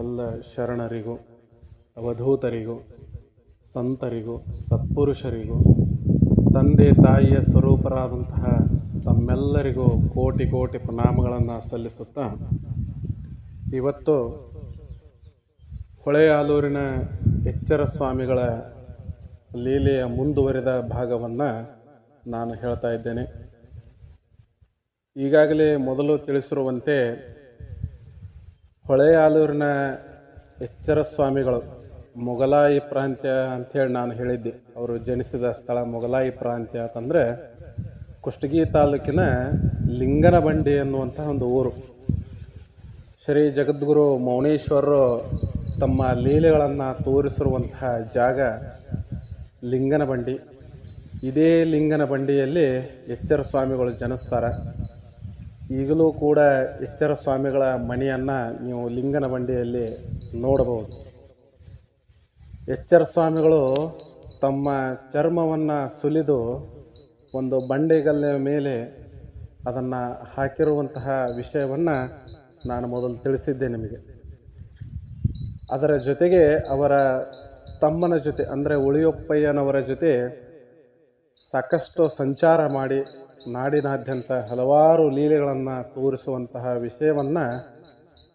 ಎಲ್ಲ ಶರಣರಿಗೂ, ಅವಧೂತರಿಗೂ, ಸಂತರಿಗೂ, ಸತ್ಪುರುಷರಿಗೂ, ತಂದೆ ತಾಯಿಯ ಸ್ವರೂಪರಾದಂತಹ ತಮ್ಮೆಲ್ಲರಿಗೂ ಕೋಟಿ ಕೋಟಿ ಪ್ರಣಾಮಗಳನ್ನು ಸಲ್ಲಿಸುತ್ತಾ, ಇವತ್ತು ಹೊಳೆಯಾಲೂರಿನ ಎಚ್ಚರ ಸ್ವಾಮಿಗಳ ಲೀಲೆಯ ಮುಂದುವರಿದ ಭಾಗವನ್ನು ನಾನು ಹೇಳ್ತಾ ಇದ್ದೇನೆ. ಈಗಾಗಲೇ ಮೊದಲು ತಿಳಿಸಿರುವಂತೆ ಹೊಳೆಯಾಲೂರಿನ ಎಚ್ಚರ ಸ್ವಾಮಿಗಳು ಮೊಗಲಾಯಿ ಪ್ರಾಂತ್ಯ ಅಂಥೇಳಿ ನಾನು ಹೇಳಿದ್ದೆ. ಅವರು ಜನಿಸಿದ ಸ್ಥಳ ಮೊಗಲಾಯಿ ಪ್ರಾಂತ್ಯ ಅಂತಂದರೆ ಕುಷ್ಟಗಿ ತಾಲೂಕಿನ ಲಿಂಗನಬಂಡಿ ಅನ್ನುವಂಥ ಒಂದು ಊರು. ಶ್ರೀ ಜಗದ್ಗುರು ಮೌನೇಶ್ವರರು ತಮ್ಮ ಲೀಲೆಗಳನ್ನು ತೋರಿಸಿರುವಂತಹ ಜಾಗ ಲಿಂಗನಬಂಡಿ. ಇದೇ ಲಿಂಗನಬಂಡಿಯಲ್ಲಿ ಎಚ್ಚರ ಸ್ವಾಮಿಗಳು ಜನಿಸ್ತಾರೆ. ಈಗಲೂ ಕೂಡ ಎಚ್ಚರ ಸ್ವಾಮಿಗಳ ಮನೆಯನ್ನು ನೀವು ಲಿಂಗನ ಬಂಡಿಯಲ್ಲಿ ನೋಡಬಹುದು. ಎಚ್ಚರ ಸ್ವಾಮಿಗಳು ತಮ್ಮ ಚರ್ಮವನ್ನು ಸುಲಿದು ಒಂದು ಬಂಡೆಗಲ್ಲಿನ ಮೇಲೆ ಅದನ್ನು ಹಾಕಿರುವಂತಹ ವಿಷಯವನ್ನು ನಾನು ಮೊದಲು ತಿಳಿಸಿದ್ದೆ ನಿಮಗೆ. ಅದರ ಜೊತೆಗೆ ಅವರ ತಮ್ಮನ ಜೊತೆ, ಅಂದರೆ ಉಳಿಯೊಪ್ಪಯ್ಯನವರ ಜೊತೆ ಸಾಕಷ್ಟು ಸಂಚಾರ ಮಾಡಿ ನಾಡಿನಾದ್ಯಂತ ಹಲವಾರು ಲೀಲೆಗಳನ್ನು ತೋರಿಸುವಂತಹ ವಿಷಯವನ್ನು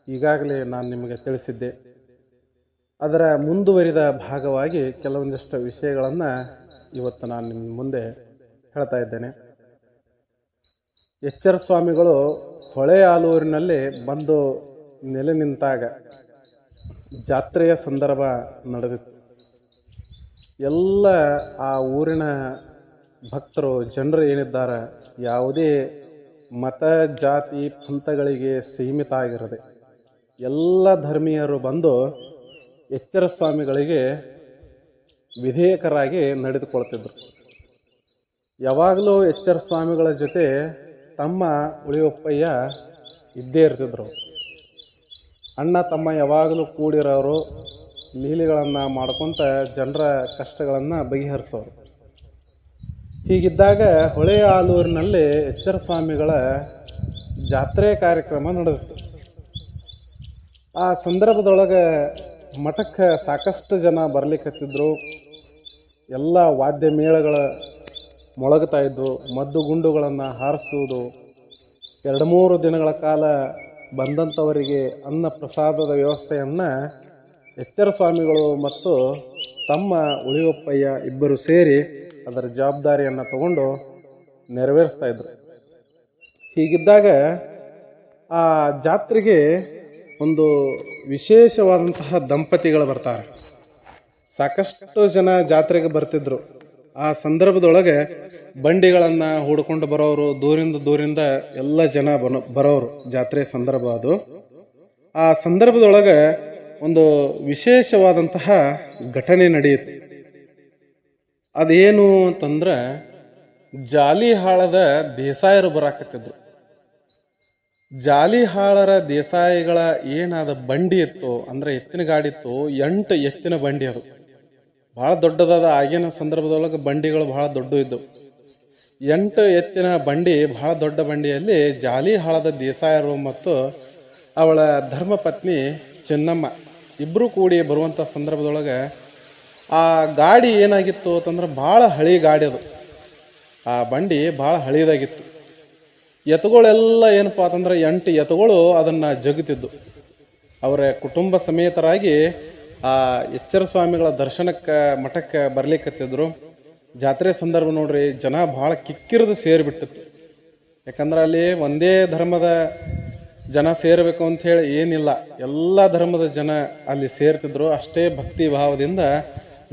ಈಗಾಗಲೇ ನಾನು ನಿಮಗೆ ತಿಳಿಸಿದ್ದೆ. ಅದರ ಮುಂದುವರಿದ ಭಾಗವಾಗಿ ಕೆಲವೊಂದಿಷ್ಟು ವಿಷಯಗಳನ್ನು ಇವತ್ತು ನಾನು ನಿಮ್ಮ ಮುಂದೆ ಹೇಳ್ತಾ ಇದ್ದೇನೆ. ಎಚ್ಚರ ಸ್ವಾಮಿಗಳು ಹೊಳೆ ಆಲೂರಿನಲ್ಲಿ ಬಂದು ನೆಲೆ ನಿಂತಾಗ ಜಾತ್ರೆಯ ಸಂದರ್ಭ ನಡೆದಿತ್ತು. ಎಲ್ಲ ಆ ಊರಿನ ಭಕ್ತರು, ಜನರು ಏನಿದ್ದಾರೆ, ಯಾವುದೇ ಮತ, ಜಾತಿ, ಪಂಥಗಳಿಗೆ ಸೀಮಿತ ಆಗಿರದೆ ಎಲ್ಲ ಧರ್ಮೀಯರು ಬಂದು ಎಚ್ಚರ ಸ್ವಾಮಿಗಳಿಗೆ ವಿಧೇಯಕರಾಗಿ ನಡೆದುಕೊಳ್ತಿದ್ರು. ಯಾವಾಗಲೂ ಎಚ್ಚರ ಸ್ವಾಮಿಗಳ ಜೊತೆ ತಮ್ಮ ಉಳಿಯೊಪ್ಪಯ್ಯ ಇದ್ದೇ ಇರ್ತಿದ್ರು. ಅಣ್ಣ, ತಮ್ಮ ಯಾವಾಗಲೂ ಕೂಡಿರೋರು, ಲೀಲೆಗಳನ್ನು ಮಾಡ್ಕೊತ ಜನರ ಕಷ್ಟಗಳನ್ನು ಬಗೆಹರಿಸೋರು. ಹೀಗಿದ್ದಾಗ ಹೊಳೆಯ ಆಲೂರಿನಲ್ಲಿ ಎಚ್ಚರ ಸ್ವಾಮಿಗಳ ಜಾತ್ರೆ ಕಾರ್ಯಕ್ರಮ ನಡೆದಿತ್ತು. ಆ ಸಂದರ್ಭದೊಳಗೆ ಮಠಕ್ಕೆ ಸಾಕಷ್ಟು ಜನ ಬರ್ಲಿಕ್ಕತ್ತಿದ್ರು ಎಲ್ಲ ವಾದ್ಯ ಮೇಳಗಳ ಮೊಳಗ್ತಾ ಇದ್ದರು ಮದ್ದು ಗುಂಡುಗಳನ್ನು ಹಾರಿಸುವುದು. ಎರಡು ಮೂರು ದಿನಗಳ ಕಾಲ ಬಂದಂಥವರಿಗೆ ಅನ್ನ ಪ್ರಸಾದದ ವ್ಯವಸ್ಥೆಯನ್ನು ಎಚ್ಚರ ಸ್ವಾಮಿಗಳು ಮತ್ತು ತಮ್ಮ ಉಳಿಯೊಪ್ಪಯ್ಯ ಇಬ್ಬರು ಸೇರಿ ಅದರ ಜವಾಬ್ದಾರಿಯನ್ನು ತಗೊಂಡು ನೆರವೇರಿಸ್ತಾ ಇದ್ರು. ಹೀಗಿದ್ದಾಗ ಆ ಜಾತ್ರೆಗೆ ಒಂದು ವಿಶೇಷವಾದಂತಹ ದಂಪತಿಗಳು ಬರ್ತಾರೆ. ಸಾಕಷ್ಟು ಜನ ಜಾತ್ರೆಗೆ ಬರ್ತಿದ್ರು. ಆ ಸಂದರ್ಭದೊಳಗೆ ಬಂಡಿಗಳನ್ನು ಹುಡ್ಕೊಂಡು ಬರೋರು, ದೂರಿಂದ ದೂರಿಂದ ಎಲ್ಲ ಜನ ಬನೋ, ಬರೋರು. ಜಾತ್ರೆ ಸಂದರ್ಭ ಅದು. ಆ ಸಂದರ್ಭದೊಳಗೆ ಒಂದು ವಿಶೇಷವಾದಂತಹ ಘಟನೆ ನಡೆಯಿತು. ಅದೇನು ಅಂತಂದ್ರೆ ಜಾಲಿಹಾಳದ ದೇಸಾಯರು ಬರಾಕತ್ತಿದ್ರು. ಜಾಲಿಹಾಳರ ದೇಸಾಯಿಗಳ ಏನಾದ ಬಂಡಿ ಇತ್ತು, ಅಂದ್ರೆ ಎತ್ತಿನ ಗಾಡಿ ಇತ್ತು, ಎಂಟು ಎತ್ತಿನ ಬಂಡಿ ಅದು. ಭಾಳ ದೊಡ್ಡದಾದ ಆಗಿನ ಸಂದರ್ಭದೊಳಗೆ ಬಂಡಿಗಳು ಭಾಳ ದೊಡ್ಡ ಇದ್ದವು. ಎಂಟು ಎತ್ತಿನ ಬಂಡಿ ಬಹಳ ದೊಡ್ಡ ಬಂಡಿಯಲ್ಲಿ ಜಾಲಿಹಾಳದ ದೇಸಾಯರು ಮತ್ತು ಅವಳ ಧರ್ಮಪತ್ನಿ ಚೆನ್ನಮ್ಮ ಇಬ್ಬರು ಕೂಡಿ ಬರುವಂಥ ಸಂದರ್ಭದೊಳಗೆ ಆ ಗಾಡಿ ಏನಾಗಿತ್ತು ಅಂತಂದ್ರೆ ಭಾಳ ಹಳಿ ಗಾಡಿ ಅದು. ಆ ಬಂಡಿ ಭಾಳ ಹಳಿದಾಗಿತ್ತು. ಎತ್ತುಗಳೆಲ್ಲ ಏನಪ್ಪ ಅಂತಂದ್ರೆ ಎಂಟು ಎತ್ತುಗಳು ಅದನ್ನು ಜಗುತ್ತಿದ್ದು ಅವರ ಕುಟುಂಬ ಸಮೇತರಾಗಿ ಆ ಎಚ್ಚರ ಸ್ವಾಮಿಗಳ ದರ್ಶನಕ್ಕೆ, ಮಠಕ್ಕೆ ಬರ್ಲಿಕ್ಕತ್ತಿದ್ರು ಜಾತ್ರೆ ಸಂದರ್ಭ ನೋಡ್ರಿ, ಜನ ಭಾಳ ಕಿಕ್ಕಿರಿದು ಸೇರಿಬಿಟ್ಟಿತ್ತು. ಯಾಕಂದ್ರೆ ಅಲ್ಲಿ ಒಂದೇ ಧರ್ಮದ ಜನ ಸೇರಬೇಕು ಅಂತ ಹೇಳಿ ಏನಿಲ್ಲ. ಎಲ್ಲ ಧರ್ಮದ ಜನ ಅಲ್ಲಿ ಸೇರ್ತಿದ್ರು. ಅಷ್ಟೇ ಭಕ್ತಿ ಭಾವದಿಂದ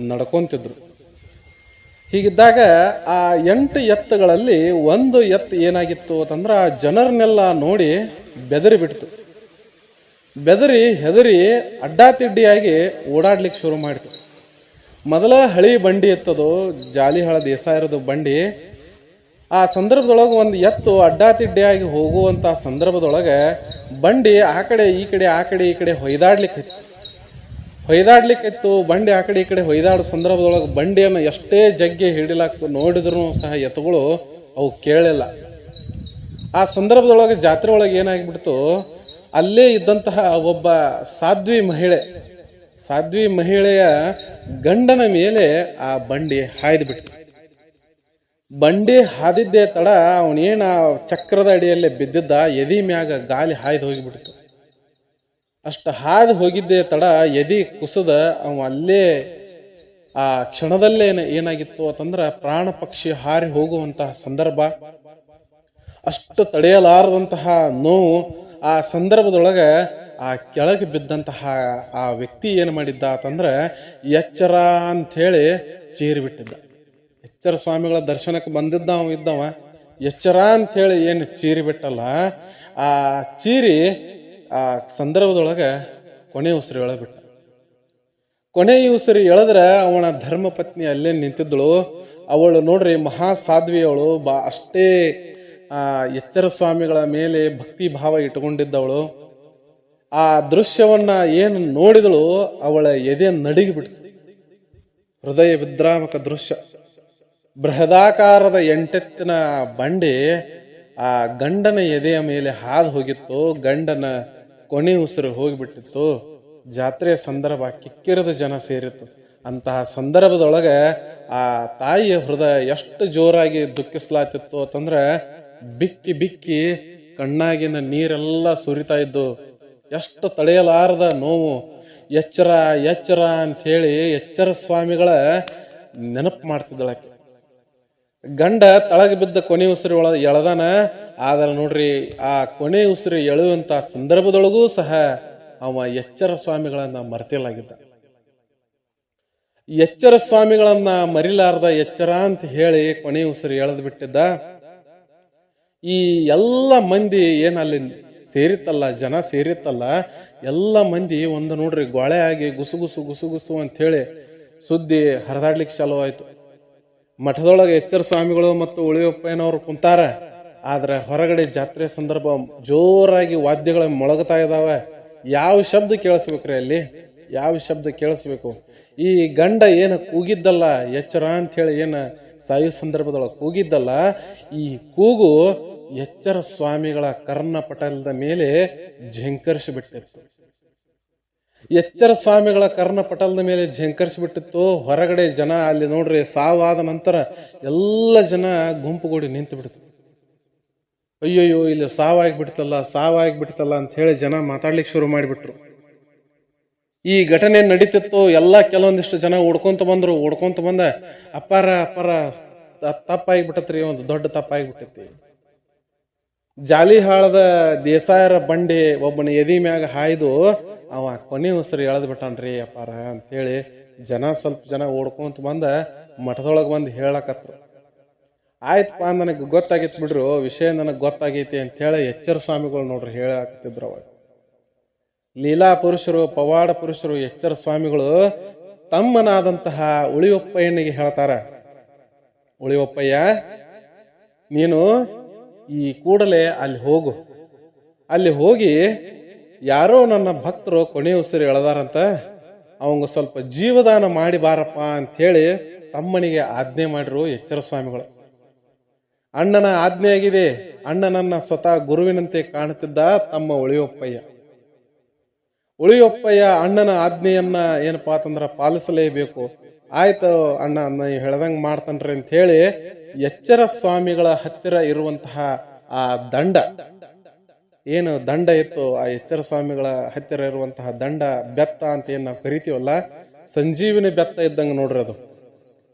ನಡ್ಕೊಂತಿದ್ರು. ಹೀಗಿದ್ದಾಗ ಆ ಎಂಟು ಎತ್ತುಗಳಲ್ಲಿ ಒಂದು ಎತ್ತು ಏನಾಗಿತ್ತು ಅಂತಂದ್ರೆ ಆ ಜನರನ್ನೆಲ್ಲ ನೋಡಿ ಬೆದರಿ ಬಿಡ್ತು. ಬೆದರಿ ಹೆದರಿ ಅಡ್ಡಾತಿಡ್ಡಿಯಾಗಿ ಓಡಾಡ್ಲಿಕ್ಕೆ ಶುರು ಮಾಡಿತು. ಮೊದಲ ಹಳಿ ಬಂಡಿ ಎತ್ತದು ಜಾಲಿ ಹಳ ದೇಸಾಯರದು ಬಂಡಿ. ಆ ಸಂದರ್ಭದೊಳಗೆ ಒಂದು ಎತ್ತು ಅಡ್ಡಾತಿಡ್ಡಿಯಾಗಿ ಹೋಗುವಂಥ ಸಂದರ್ಭದೊಳಗೆ ಬಂಡಿ ಆ ಕಡೆ, ಈ ಕಡೆ, ಆ ಕಡೆ, ಈ ಕಡೆ ಹೊಯ್ದಾಡ್ಲಿಕ್ಕೆ ಇತ್ತು ಹೊಯ್ದಾಡ್ಲಿಕ್ಕೆ ಇತ್ತು ಬಂಡಿ ಆ ಕಡೆ ಈ ಕಡೆ ಹೊಯ್ದಾಡೋ ಸಂದರ್ಭದೊಳಗೆ ಬಂಡಿಯನ್ನು ಎಷ್ಟೇ ಜಗ್ಗೆ ಹಿಡಿಲಾಕ ನೋಡಿದ್ರೂ ಸಹ ಎತ್ತುಗಳು ಅವು ಕೇಳಿಲ್ಲ. ಆ ಸಂದರ್ಭದೊಳಗೆ ಜಾತ್ರೆ ಒಳಗೆ ಏನಾಗ್ಬಿಡ್ತು, ಅಲ್ಲೇ ಇದ್ದಂತಹ ಒಬ್ಬ ಸಾಧ್ವಿ ಮಹಿಳೆ, ಸಾಧ್ವಿ ಮಹಿಳೆಯ ಗಂಡನ ಮೇಲೆ ಆ ಬಂಡಿ ಹಾಯ್ದು ಬಿಡ್ತು ಬಂಡಿ ಹಾದಿದ್ದೇ ತಡ ಅವನೇನ ಚಕ್ರದ ಅಡಿಯಲ್ಲಿ ಬಿದ್ದಿದ್ದ, ಎದಿ ಮ್ಯಾಗ ಗಾಲಿ ಹಾಯ್ದು ಹೋಗಿಬಿಡ್ತು. ಅಷ್ಟು ಹಾದು ಹೋಗಿದ್ದೆ ತಡ, ಎದಿ ಕುಸದ, ಅವ ಅಲ್ಲೇ ಆ ಕ್ಷಣದಲ್ಲೇ ಏನ- ಏನಾಗಿತ್ತು ಅಂತಂದ್ರೆ ಪ್ರಾಣ ಪಕ್ಷಿ ಹಾರಿ ಹೋಗುವಂತಹ ಸಂದರ್ಭ. ಅಷ್ಟು ತಡೆಯಲಾರದಂತಹ ನೋವು ಆ ಸಂದರ್ಭದೊಳಗೆ ಆ ಕೆಳಗೆ ಬಿದ್ದಂತಹ ಆ ವ್ಯಕ್ತಿ ಏನು ಮಾಡಿದ್ದ ಅಂತಂದ್ರೆ ಎಚ್ಚರ ಅಂಥೇಳಿ ಚೀರಿ ಬಿಟ್ಟಿದ್ದ. ಎಚ್ಚರ ಸ್ವಾಮಿಗಳ ದರ್ಶನಕ್ಕೆ ಬಂದಿದ್ದ ಇದ್ದವ. ಎಚ್ಚರ ಅಂಥೇಳಿ ಏನು ಚೀರಿ ಬಿಟ್ಟಲ್ಲ. ಆ ಚೀರಿ ಆ ಸಂದರ್ಭದೊಳಗೆ ಕೊನೆ ಉಸಿರು ಎಳಬಿಟ್ಟ ಕೊನೆ ಉಸಿರು ಎಳೆದ್ರೆ ಅವನ ಧರ್ಮಪತ್ನಿ ಅಲ್ಲೇ ನಿಂತಿದ್ದಳು. ಅವಳು ನೋಡ್ರಿ ಮಹಾ ಸಾಧ್ವಿ ಅವಳು ಬಾ ಅಷ್ಟೇ ಎಚ್ಚರ ಸ್ವಾಮಿಗಳ ಮೇಲೆ ಭಕ್ತಿ ಭಾವ ಇಟ್ಟುಕೊಂಡಿದ್ದವಳು. ಆ ದೃಶ್ಯವನ್ನ ಏನು ನೋಡಿದಳು, ಅವಳ ಎದೆ ನಡಿಗಿ ಬಿಡ್ತು ಹೃದಯ ವಿದ್ರಾಮಕ ದೃಶ್ಯ. ಬೃಹದಾಕಾರದ ಎಂಟೆತ್ತಿನ ಬಂಡೆ ಆ ಗಂಡನ ಎದೆಯ ಮೇಲೆ ಹಾದು ಹೋಗಿತ್ತು. ಗಂಡನ ಕೊನೆ ಉಸಿರು ಹೋಗಿಬಿಟ್ಟಿತ್ತು. ಜಾತ್ರೆಯ ಸಂದರ್ಭ ಕಿಕ್ಕಿರದ ಜನ ಸೇರಿತ್ತು. ಅಂತಹ ಸಂದರ್ಭದೊಳಗೆ ಆ ತಾಯಿಯ ಹೃದಯ ಎಷ್ಟು ಜೋರಾಗಿ ದುಃಖಿಸ್ಲಾತಿತ್ತು ಅಂತಂದ್ರೆ ಬಿಕ್ಕಿ ಬಿಕ್ಕಿ ಕಣ್ಣಾಗಿನ ನೀರೆಲ್ಲ ಸುರಿತಾ ಇದ್ದು, ಎಷ್ಟು ತಡೆಯಲಾರದ ನೋವು, ಎಚ್ಚರ ಎಚ್ಚರ ಅಂತ ಹೇಳಿ ಎಚ್ಚರ ಸ್ವಾಮಿಗಳ ನೆನಪು ಮಾಡ್ತಿದ್ದಳಕ್ಕೆ. ಗಂಡ ತಳಗ ಬಿದ್ದ ಕೊನೆ ಉಸಿರು ಒಳ ಎಳೆದಾನ? ಆದ್ರೆ ನೋಡ್ರಿ, ಆ ಕೊನೆ ಉಸಿರು ಎಳುವಂತ ಸಂದರ್ಭದೊಳಗೂ ಸಹ ಅವ ಎಚ್ಚರ ಸ್ವಾಮಿಗಳನ್ನ ಮರೆತಿಲಾಗಿದ್ದ ಎಚ್ಚರ ಸ್ವಾಮಿಗಳನ್ನ ಮರಿಲಾರ್ದ ಎಚ್ಚರ ಅಂತ ಹೇಳಿ ಕೊನೆ ಉಸಿರು ಎಳೆದು ಬಿಟ್ಟಿದ್ದ. ಈ ಎಲ್ಲ ಮಂದಿ ಏನ್ ಅಲ್ಲಿ ಸೇರಿತ್ತಲ್ಲ, ಜನ ಸೇರಿತ್ತಲ್ಲ, ಎಲ್ಲ ಮಂದಿ ಒಂದು ನೋಡ್ರಿ ಗೊಳೆ ಆಗಿ ಗುಸುಗುಸು ಗುಸುಗುಸು ಗುಸು ಗುಸು ಅಂತ ಹೇಳಿ ಸುದ್ದಿ ಹರಿದಾಡ್ಲಿಕ್ಕೆ ಚಾಲೂ ಆಯ್ತು. ಮಠದೊಳಗೆ ಎಚ್ಚರ ಸ್ವಾಮಿಗಳು ಮತ್ತು ಉಳಿಯಪ್ಪಯ್ಯನವರು ಕುಂತಾರ. ಆದ್ರೆ ಹೊರಗಡೆ ಜಾತ್ರೆ ಸಂದರ್ಭ ಜೋರಾಗಿ ವಾದ್ಯಗಳ ಮೊಳಗ್ತಾ ಇದಾವೆ. ಯಾವ ಶಬ್ದ ಕೇಳಿಸ್ಬೇಕ್ರಿ ಅಲ್ಲಿ? ಯಾವ ಶಬ್ದ ಕೇಳಿಸ್ಬೇಕು? ಈ ಗಂಡ ಏನು ಕೂಗಿದ್ದಲ್ಲ, ಎಚ್ಚರ ಅಂತ ಹೇಳಿ ಏನು ಸಾಯು ಸಂದರ್ಭದೊಳಗೆ ಕೂಗಿದ್ದಲ್ಲ, ಈ ಕೂಗು ಎಚ್ಚರ ಸ್ವಾಮಿಗಳ ಕರ್ಣಪಟಲದ ಮೇಲೆ ಝಂಕರಿಸಿ ಬಿಟ್ಟಿತ್ತು ಎಚ್ಚರ ಸ್ವಾಮಿಗಳ ಕರ್ಣಪಟಲದ ಮೇಲೆ ಝಂಕರಿಸಿಬಿಟ್ಟಿತ್ತು. ಹೊರಗಡೆ ಜನ ಅಲ್ಲಿ ನೋಡ್ರಿ, ಸಾವಾದ ನಂತರ ಎಲ್ಲ ಜನ ಗುಂಪುಗೂಡಿ ನಿಂತು ಅಯ್ಯಯ್ಯೋ, ಇಲ್ಲಿ ಸಾವಾಗಿ ಬಿಡ್ತಲ್ಲ ಸಾವಾಗಿ ಬಿಡ್ತಲ್ಲ ಅಂತ ಹೇಳಿ ಜನ ಮಾತಾಡ್ಲಿಕ್ಕೆ ಶುರು ಮಾಡಿಬಿಟ್ರು. ಈ ಘಟನೆ ನಡೀತಿತ್ತು. ಎಲ್ಲ ಕೆಲವೊಂದಿಷ್ಟು ಜನ ಓಡ್ಕೊಂತ ಬಂದ್ರು. ಓಡ್ಕೊಂತ ಬಂದ, ಅಪ್ಪಾರ ತಪ್ಪಾಗಿ ತಪ್ಪಾಗಿಬಿಟ್ಟತ್ರಿ, ಒಂದು ದೊಡ್ಡ ತಪ್ಪಾಗಿಬಿಟ್ಟೈತಿ. ಜಾಲಿಹಾಳದ ದೇಸಾಯರ ಬಂಡಿ ಒಬ್ಬನ ಎದಿ ಮ್ಯಾಗ ಹಾಯ್ದು ಅವ ಕೊನೆ ಉಸಿರು ಎಳೆದು ಬಿಟ್ಟಾನ್ರಿ ಅಪ್ಪಾರ ಅಂತೇಳಿ ಜನ ಸ್ವಲ್ಪ ಜನ ಓಡ್ಕೊಂತ ಬಂದ ಮಠದೊಳಗೆ ಬಂದು ಹೇಳಕತ್ರು. ಆಯ್ತಪ್ಪ ನನಗೆ ಗೊತ್ತಾಗಿತ್ತು ಬಿಡ್ರು, ವಿಷಯ ನನಗೆ ಗೊತ್ತಾಗೈತಿ ಅಂತೇಳಿ ಎಚ್ಚರ ಸ್ವಾಮಿಗಳು ನೋಡ್ರಿ ಹೇಳಾಕತ್ತಿದ್ರು ಅವಾಗ. ಲೀಲಾ ಪುರುಷರು, ಪವಾಡ ಪುರುಷರು, ಎಚ್ಚರ ಸ್ವಾಮಿಗಳು ತಮ್ಮನಾದಂತಹ ಉಳಿಯೊಪ್ಪಯ್ಯನಿಗೆ ಹೇಳ್ತಾರ, ಉಳಿಯೊಪ್ಪಯ್ಯ, ನೀನು ಈ ಕೂಡಲೇ ಅಲ್ಲಿ ಹೋಗು. ಅಲ್ಲಿ ಹೋಗಿ ಯಾರೋ ನನ್ನ ಭಕ್ತರು ಕೊನೆ ಉಸಿರು ಎಳೆದಾರಂತ, ಅವಂಗ ಸ್ವಲ್ಪ ಜೀವದಾನ ಮಾಡಿ ಬಾರಪ್ಪ ಅಂಥೇಳಿ ತಮ್ಮನಿಗೆ ಆಜ್ಞೆ ಮಾಡಿರು ಎಚ್ಚರ ಸ್ವಾಮಿಗಳು. ಅಣ್ಣನ ಆಜ್ಞೆ ಆಗಿದೆ, ಅಣ್ಣನನ್ನ ಸ್ವತಃ ಗುರುವಿನಂತೆ ಕಾಣುತ್ತಿದ್ದ ತಮ್ಮ ಉಳಿಯೊಪ್ಪಯ್ಯ. ಉಳಿಯೊಪ್ಪಯ್ಯ ಅಣ್ಣನ ಆಜ್ಞೆಯನ್ನ ಏನಪ್ಪಾ ಅಂತಂದ್ರೆ ಪಾಲಿಸಲೇಬೇಕು. ಆಯ್ತು ಅಣ್ಣ ನೀವು ಹೇಳ್ದಂಗೆ ಮಾಡ್ತನ್ರಿ ಅಂತ ಹೇಳಿ ಎಚ್ಚರ ಸ್ವಾಮಿಗಳ ಹತ್ತಿರ ಇರುವಂತಹ ಆ ದಂಡ. ಏನು ದಂಡ ಇತ್ತು? ಆ ಎಚ್ಚರ ಸ್ವಾಮಿಗಳ ಹತ್ತಿರ ಇರುವಂತಹ ದಂಡ ಬೆತ್ತ ಅಂತ ಏನು ನಾವು ಕರಿತೀವಲ್ಲ? ಸಂಜೀವಿನಿ ಬೆತ್ತ ಇದ್ದಂಗೆ ನೋಡ್ರಿ ಅದು.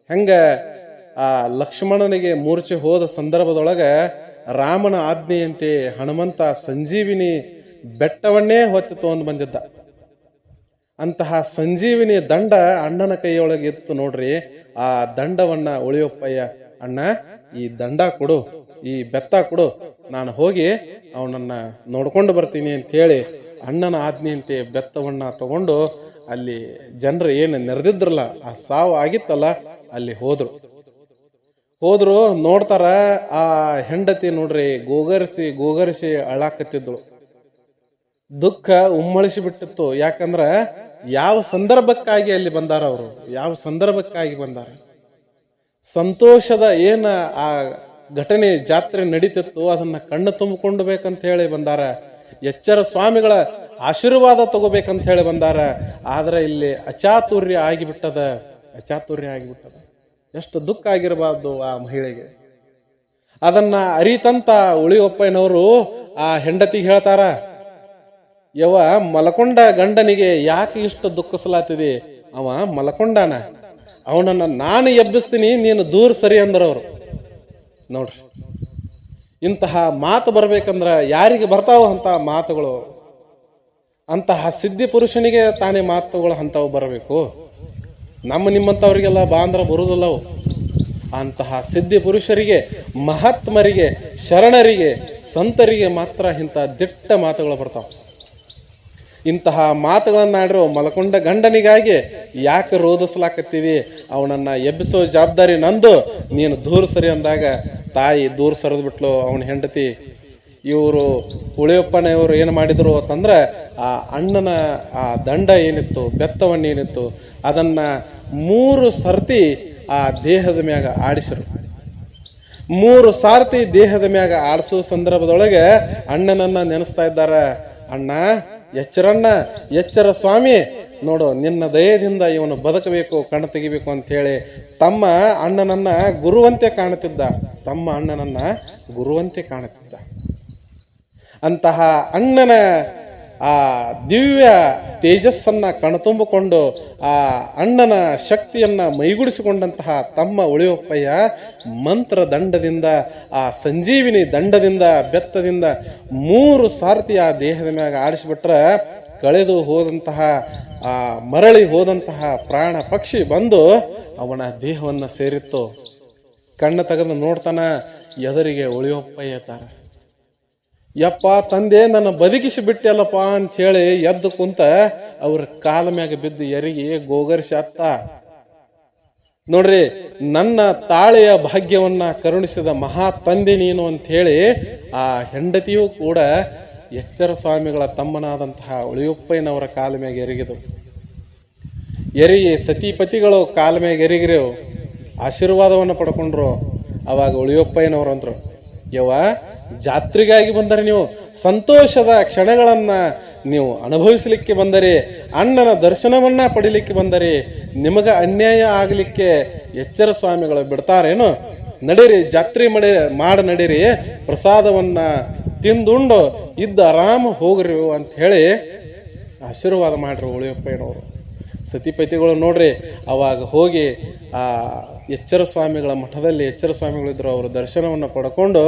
ಹೆಂಗ ಆ ಲಕ್ಷ್ಮಣನಿಗೆ ಮೂರ್ಛೆ ಹೋದ ಸಂದರ್ಭದೊಳಗೆ ರಾಮನ ಆಜ್ಞೆಯಂತೆ ಹನುಮಂತ ಸಂಜೀವಿನಿ ಬೆಟ್ಟವನ್ನೇ ಹೊತ್ತು ತಗೊಂಡು ಬಂದಿದ್ದ. ಅಂತಹ ಸಂಜೀವಿನಿ ದಂಡ ಅಣ್ಣನ ಕೈಯೊಳಗೆ ಇತ್ತು ನೋಡ್ರಿ. ಆ ದಂಡವನ್ನ ಉಳಿಯೊಪ್ಪಯ್ಯ ಅಣ್ಣ, ಈ ದಂಡ ಕೊಡು, ಈ ಬೆತ್ತ ಕೊಡು. ನಾನು ಹೋಗಿ ಅವನನ್ನ ನೋಡ್ಕೊಂಡು ಬರ್ತೀನಿ ಅಂತ ಹೇಳಿ ಅಣ್ಣನ ಆಜ್ಞೆಯಂತೆ ಬೆತ್ತವನ್ನ ತಗೊಂಡು ಅಲ್ಲಿ ಜನರು ಏನು ನೆರೆದಿದ್ರಲ್ಲ, ಆ ಸಾವು ಆಗಿತ್ತಲ್ಲ, ಅಲ್ಲಿ ಹೋದ್ರು. ಹೋದ್ರು, ನೋಡ್ತಾರ ಆ ಹೆಂಡತಿ ನೋಡ್ರಿ ಗೋಗರಿಸಿ ಗೋಗರಿಸಿ ಅಳಾಕತ್ತಿದ್ಳು. ದುಃಖ ಉಮ್ಮಳಿಸಿ ಬಿಟ್ಟಿತ್ತು. ಯಾಕಂದ್ರ ಯಾವ ಸಂದರ್ಭಕ್ಕಾಗಿ ಅಲ್ಲಿ ಬಂದಾರ ಅವರು? ಯಾವ ಸಂದರ್ಭಕ್ಕಾಗಿ ಬಂದಾರ? ಸಂತೋಷದ ಏನ ಆ ಘಟನೆ ಜಾತ್ರೆ ನಡೀತಿತ್ತು ಅದನ್ನ ಕಣ್ಣು ತುಂಬಿಕೊಂಡು ಬೇಕಂತ ಹೇಳಿ ಬಂದಾರ. ಎಚ್ಚರ ಸ್ವಾಮಿಗಳ ಆಶೀರ್ವಾದ ತಗೋಬೇಕಂತ ಹೇಳಿ ಬಂದಾರ. ಆದ್ರೆ ಇಲ್ಲಿ ಅಚಾತುರ್ಯ ಆಗಿಬಿಟ್ಟದ. ಅಚಾತುರ್ಯ ಆಗಿಬಿಟ್ಟದ. ಎಷ್ಟು ದುಃಖ ಆಗಿರಬಾರ್ದು ಆ ಮಹಿಳೆಗೆ. ಅದನ್ನ ಅರಿತಂತ ಉಳಿಯೊಪ್ಪಯ್ಯನವರು ಆ ಹೆಂಡತಿಗೆ ಹೇಳ್ತಾರ ಯವ ಮಲಕೊಂಡ ಗಂಡನಿಗೆ ಯಾಕೆ ಇಷ್ಟು ದುಃಖಸಲಾತಿದೆ ಅವ ಮಲಕೊಂಡಾನ. ಅವನನ್ನ ನಾನು ಎಬ್ಬಿಸ್ತೀನಿ, ನೀನು ದೂರ ಸರಿ ಅಂದ್ರೆ ಅವರು. ನೋಡ್ರಿ. ಇಂತಹ ಮಾತು ಬರ್ಬೇಕಂದ್ರೆ ಯಾರಿಗೆ ಬರ್ತಾವ ಅಂತ ಮಾತುಗಳು. ಅಂತಹ ಸಿದ್ಧಿ ಪುರುಷನಿಗೆ ತಾನೇ ಮಾತುಗಳು ಅಂಥವು ಬರಬೇಕು. ನಮ್ಮ ನಿಮ್ಮಂಥವ್ರಿಗೆಲ್ಲ ಬಾಂದ್ರ ಬರುವುದಿಲ್ಲ ಅವು ಅಂತಹ ಸಿದ್ಧಿ ಪುರುಷರಿಗೆ, ಮಹಾತ್ಮರಿಗೆ, ಶರಣರಿಗೆ, ಸಂತರಿಗೆ ಮಾತ್ರ ಇಂಥ ದಿಟ್ಟ ಮಾತುಗಳು ಬರ್ತಾವ. ಇಂತಹ ಮಾತುಗಳನ್ನಾಡಿರೋ ಮಲಕೊಂಡ ಗಂಡನಿಗಾಗಿ ಯಾಕೆ ರೋಧಿಸ್ಲಾಕತ್ತೀವಿ? ಅವನನ್ನು ಎಬ್ಬಿಸೋ ಜವಾಬ್ದಾರಿ ನಂದು. ನೀನು ದೂರ ಸರಿ ಅಂದಾಗ ತಾಯಿ ದೂರ ಸರಿದ್ಬಿಟ್ಲು ಅವನ ಹೆಂಡತಿ. ಇವರು ಉಳಿಯಪ್ಪನ ಇವರು ಏನು ಮಾಡಿದರು ಅಂತಂದ್ರೆ ಆ ಅಣ್ಣನ ಆ ದಂಡ ಏನಿತ್ತು, ಬೆತ್ತವನ್ನ ಏನಿತ್ತು, ಅದನ್ನು ಮೂರು ಸರ್ತಿ ಆ ದೇಹದ ಮ್ಯಾಗ ಆಡಿಸರು. ಮೂರು ಸಾರ್ತಿ ದೇಹದ ಮ್ಯಾಗ ಆಡಿಸೋ ಸಂದರ್ಭದೊಳಗೆ ಅಣ್ಣನನ್ನು ನೆನೆಸ್ತಾ ಇದ್ದಾರೆ. ಅಣ್ಣ ಎಚ್ಚರಣ್ಣ, ಎಚ್ಚರ ಸ್ವಾಮಿ, ನೋಡು, ನಿನ್ನ ದಯದಿಂದ ಇವನು ಬದುಕಬೇಕು, ಕಣ್ಣು ತೆಗಿಬೇಕು ಅಂತ ಹೇಳಿ ತಮ್ಮ ಅಣ್ಣನನ್ನ ಗುರುವಂತೆ ಕಾಣುತ್ತಿದ್ದ. ತಮ್ಮ ಅಣ್ಣನನ್ನ ಗುರುವಂತೆ ಕಾಣುತ್ತಿದ್ದ. ಅಂತಹ ಅಣ್ಣನ ಆ ದಿವ್ಯ ತೇಜಸ್ಸನ್ನು ಕಣತುಂಬಿಕೊಂಡು ಆ ಅಣ್ಣನ ಶಕ್ತಿಯನ್ನು ಮೈಗೂಡಿಸಿಕೊಂಡಂತಹ ತಮ್ಮ ಉಳಿಯೊಪ್ಪಯ್ಯ ಮಂತ್ರ ದಂಡದಿಂದ ಆ ಸಂಜೀವಿನಿ ದಂಡದಿಂದ, ಬೆತ್ತದಿಂದ ಮೂರು ಸಾರ್ತಿ ಆ ದೇಹದ ಮ್ಯಾಗ ಆಡಿಸಿಬಿಟ್ರೆ ಕಳೆದು ಹೋದಂತಹ, ಆ ಮರಳಿ ಹೋದಂತಹ ಪ್ರಾಣ ಪಕ್ಷಿ ಬಂದು ಅವನ ದೇಹವನ್ನು ಸೇರಿತ್ತು. ಕಣ್ಣು ತೆಗೆದು ನೋಡ್ತಾನ ಎದರಿಗೆ ಉಳಿಯೊಪ್ಪಯ್ಯ ತಾರ ಯಪ್ಪ ತಂದೆ, ನನ್ನ ಬದುಕಿಸಿ ಬಿಟ್ಟೆಲ್ಲಪ್ಪ ಅಂತ ಹೇಳಿ ಎದ್ದು ಕುಂತ ಅವ್ರ ಕಾಲ ಮ್ಯಾಗ ಬಿದ್ದು ಎರಿಗೆ ಗೋಗರಿಸಿ ಅತ್ತ. ನೋಡ್ರಿ, ನನ್ನ ತಾಳೆಯ ಭಾಗ್ಯವನ್ನ ಕರುಣಿಸಿದ ಮಹಾ ತಂದೆ ನೀನು ಅಂತ ಹೇಳಿ ಆ ಹೆಂಡತಿಯೂ ಕೂಡ ಎಚ್ಚರ ಸ್ವಾಮಿಗಳ ತಮ್ಮನಾದಂತಹ ಉಳಿಯಪ್ಪಯ್ಯನವರ ಕಾಲ ಮ್ಯಾಗ ಎರಿಗಿದವು. ಎರಿಗೆ ಸತಿಪತಿಗಳು ಕಾಲ ಮ್ಯಾಗ ಎರಿಗಿರು, ಆಶೀರ್ವಾದವನ್ನು ಪಡ್ಕೊಂಡ್ರು. ಅವಾಗ ಉಳಿಯಪ್ಪಯ್ಯನವ್ರು ಅಂದರು, ಯವ್ವ ಜಾತ್ರೆಗಾಗಿ ಬಂದರೆ ನೀವು ಸಂತೋಷದ ಕ್ಷಣಗಳನ್ನು ನೀವು ಅನುಭವಿಸಲಿಕ್ಕೆ ಬಂದರೆ, ಅಣ್ಣನ ದರ್ಶನವನ್ನು ಪಡಿಲಿಕ್ಕೆ ಬಂದರೆ ನಿಮಗೆ ಅನ್ಯಾಯ ಆಗಲಿಕ್ಕೆ ಎಚ್ಚರ ಸ್ವಾಮಿಗಳು ಬಿಡ್ತಾರೇನು? ನಡೀರಿ, ಜಾತ್ರೆ ಮಡಿ ಮಾಡಿ ನಡೀರಿ, ಪ್ರಸಾದವನ್ನು ತಿಂದುಂಡು ಇದ್ದ ಆರಾಮ ಹೋಗ್ರಿ ಅಂತ ಹೇಳಿ ಆಶೀರ್ವಾದ ಮಾಡ್ರಿ ಉಳಿಯಪ್ಪಯ್ಯನವರು. ಸತಿಪತಿಗಳು ನೋಡ್ರಿ, ಅವಾಗ ಹೋಗಿ ಆ ಎಚ್ಚರ ಸ್ವಾಮಿಗಳ ಮಠದಲ್ಲಿ ಎಚ್ಚರ ಸ್ವಾಮಿಗಳಿದ್ದರು ಅವರು ದರ್ಶನವನ್ನು ಪಡ್ಕೊಂಡು